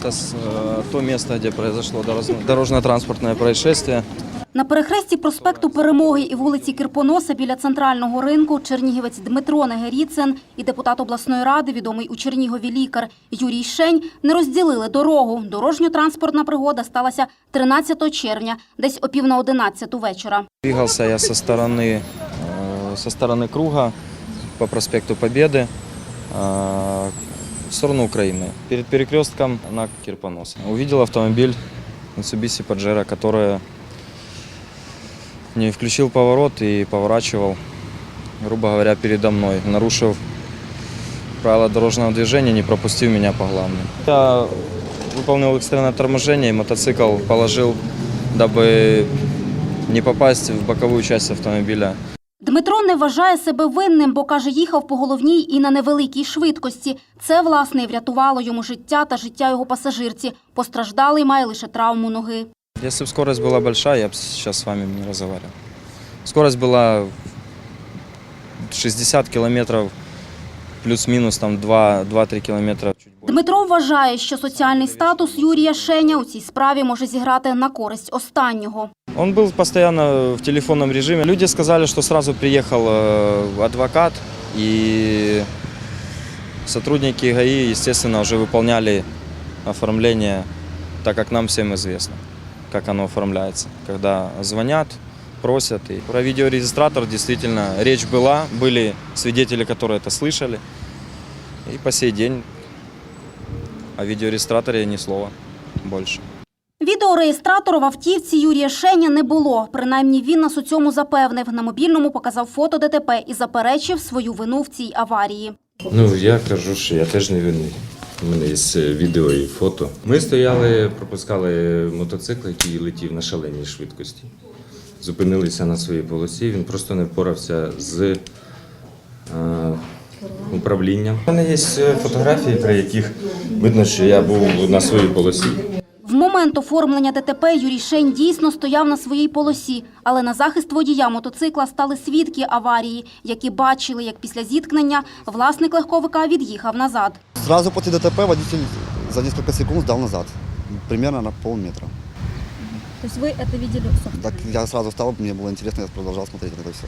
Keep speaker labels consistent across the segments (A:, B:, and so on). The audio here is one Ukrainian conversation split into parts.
A: Это с- э, то место, где произошло дорожно- дорожно-транспортное происшествие.
B: На перехресті проспекту Перемоги і вулиці Кирпоноса біля центрального ринку чернігівець Дмитро Негеріцин і депутат обласної ради, відомий у Чернігові лікар Юрій Шень, не розділили дорогу. Дорожньо-транспортна пригода сталася 13 червня, десь о пів на 11 вечора.
A: Двигался я со стороны, э, со стороны круга по проспекту Победы э, В сторону Украины. Перед перекрестком на Кирпонос. Увидел автомобиль Mitsubishi Pajero, который не включил поворот и поворачивал, грубо говоря, передо мной, нарушив правила дорожного движения, не пропустив меня по главной. Я выполнил экстренное торможение, и мотоцикл положил, дабы не попасть в боковую часть автомобиля.
B: Дмитро не вважає себе винним, бо каже, їхав по головній і на невеликій швидкості. Це власне і врятувало йому життя та життя його пасажирці. Постраждалий має лише травму ноги.
A: Если бы скорость была большая, я бы сейчас с вами не разговаривал. Скорость была 60 километров, плюс-минус там 2-3 километра. Чуть больше.
B: Дмитро вважає, що соціальний статус Юрія Шеня у цій справі може зіграти на користь останнього.
A: Он был постоянно в телефонном режиме. Люди сказали, что сразу приехал э, адвокат, и сотрудники ГАИ, естественно, уже выполняли оформление, так как нам всем известно, как оно оформляется. Когда звонят, просят. И про видеорегистратор действительно речь была, были свидетели, которые это слышали. И по сей день о видеорегистраторе ни слова больше.
B: Відеореєстратора в автівці Юрія Шеня не було. Принаймні він нас у цьому запевнив. На мобільному показав фото ДТП і заперечив свою вину в цій аварії.
C: Ну, я кажу, що я теж не винний. У мене є е, відео і фото. Ми стояли, пропускали мотоцикл, який летів на шаленій швидкості. Зупинилися на своїй полосі. Він просто не впорався з е, управлінням. У мене є е, фотографії, при яких видно, що я був на своїй полосі.
B: Момент оформлення ДТП Юрій Шень дійсно стояв на своїй полосі, але на захист водія мотоцикла стали свідки аварії, які бачили, як після зіткнення власник легковика від'їхав назад.
D: Сразу после ДТП водитель за несколько секунд сдал назад, примерно на полметра.
B: Тобто ви це бачили
D: Так я сразу встал, мне было интересно, я продолжал смотреть на это все.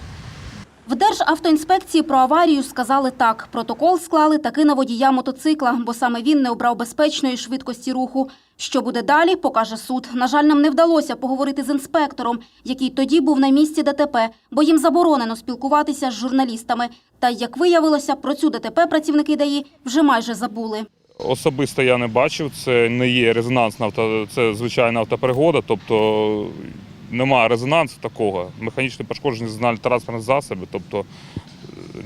B: В Державтоінспекції про аварію сказали так. Протокол склали таки на водія мотоцикла, бо саме він не обрав безпечної швидкості руху. Що буде далі, покаже суд. На жаль, нам не вдалося поговорити з інспектором, який тоді був на місці ДТП, бо їм заборонено спілкуватися з журналістами. Та, як виявилося, про цю ДТП працівники ДАІ вже майже забули.
E: Особисто я не бачив, це не є резонансна авто, це звичайна автопригода, тобто немає резонансу такого. Механічне пошкодження знали транспортних засобів, тобто е,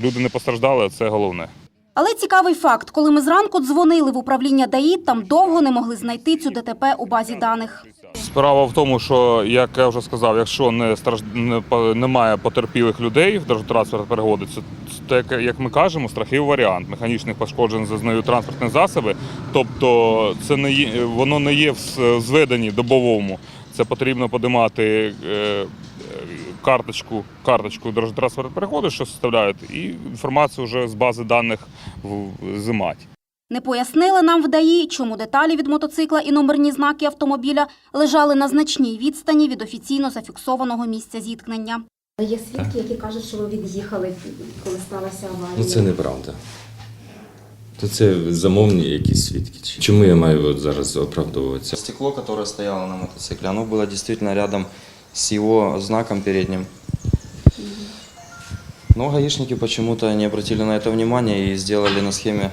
E: люди не постраждали, а це головне.
B: Але цікавий факт, коли ми зранку дзвонили в управління ДАІ, там довго не могли знайти цю ДТП у базі даних.
E: Справа в тому, що, як я вже сказав, якщо не страж... немає потерпілих людей в дорожньо-транспортній пригоді, це це, як- ми кажемо, страховий варіант механічних пошкоджень зазнають транспортні засоби. Тобто це не є, воно не є в зведенні добовому. Це потрібно подимати е, карточку, карточку пригоди, що составляють, і інформацію вже з бази даних в- зимать.
B: Не пояснили нам в ДАІ, чому деталі від мотоцикла і номерні знаки автомобіля лежали на значній відстані від офіційно зафіксованого місця зіткнення.
F: Є свідки, які кажуть, що ви від'їхали, коли сталася аварія.
C: Ну це неправда. То це замовні якісь свідки. Чому я маю от зараз оправдовуватися?
A: Стекло, которое стояло на мотоцикле, оно было действительно рядом с его знаком передним. Но гаишники почему-то не обратили на это внимания и сделали на схеме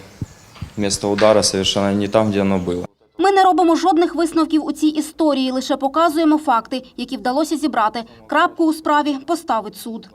A: место удара совершенно не там, где оно было.
B: Ми не робимо жодних висновків у цій історії, лише показуємо факти, які вдалося зібрати. Крапку у справі поставить суд.